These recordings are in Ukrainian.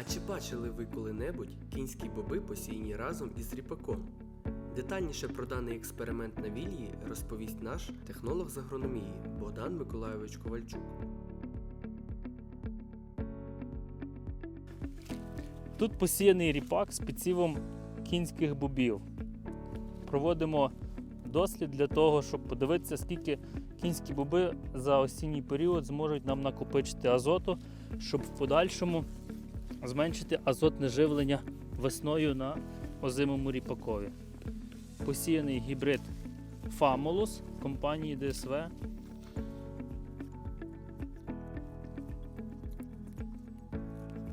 А чи бачили ви коли-небудь кінські боби посіяні разом із ріпаком? Детальніше про даний експеримент на вілії розповість наш технолог з агрономії Богдан Миколайович Ковальчук. Тут посіяний ріпак з підсівом кінських бобів. Проводимо дослід для того, щоб подивитися, скільки кінські боби за осінній період зможуть нам накопичити азоту, щоб в подальшому зменшити азотне живлення весною на озимому ріпакові. Посіяний гібрид Фамолус компанії ДСВ.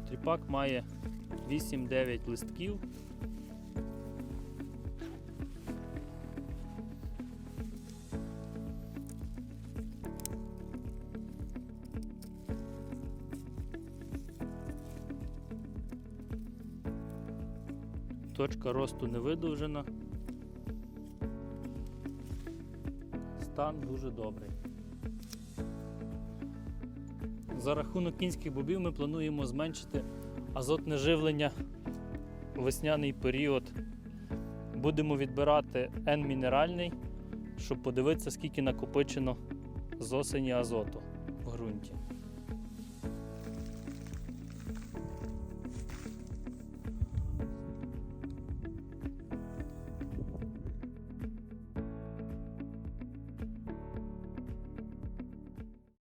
Тріпак має 8-9 листків. Точка росту не видовжена. Стан дуже добрий. За рахунок кінських бобів ми плануємо зменшити азотне живлення у весняний період. Будемо відбирати N-мінеральний, щоб подивитися, скільки накопичено з осені азоту в ґрунті.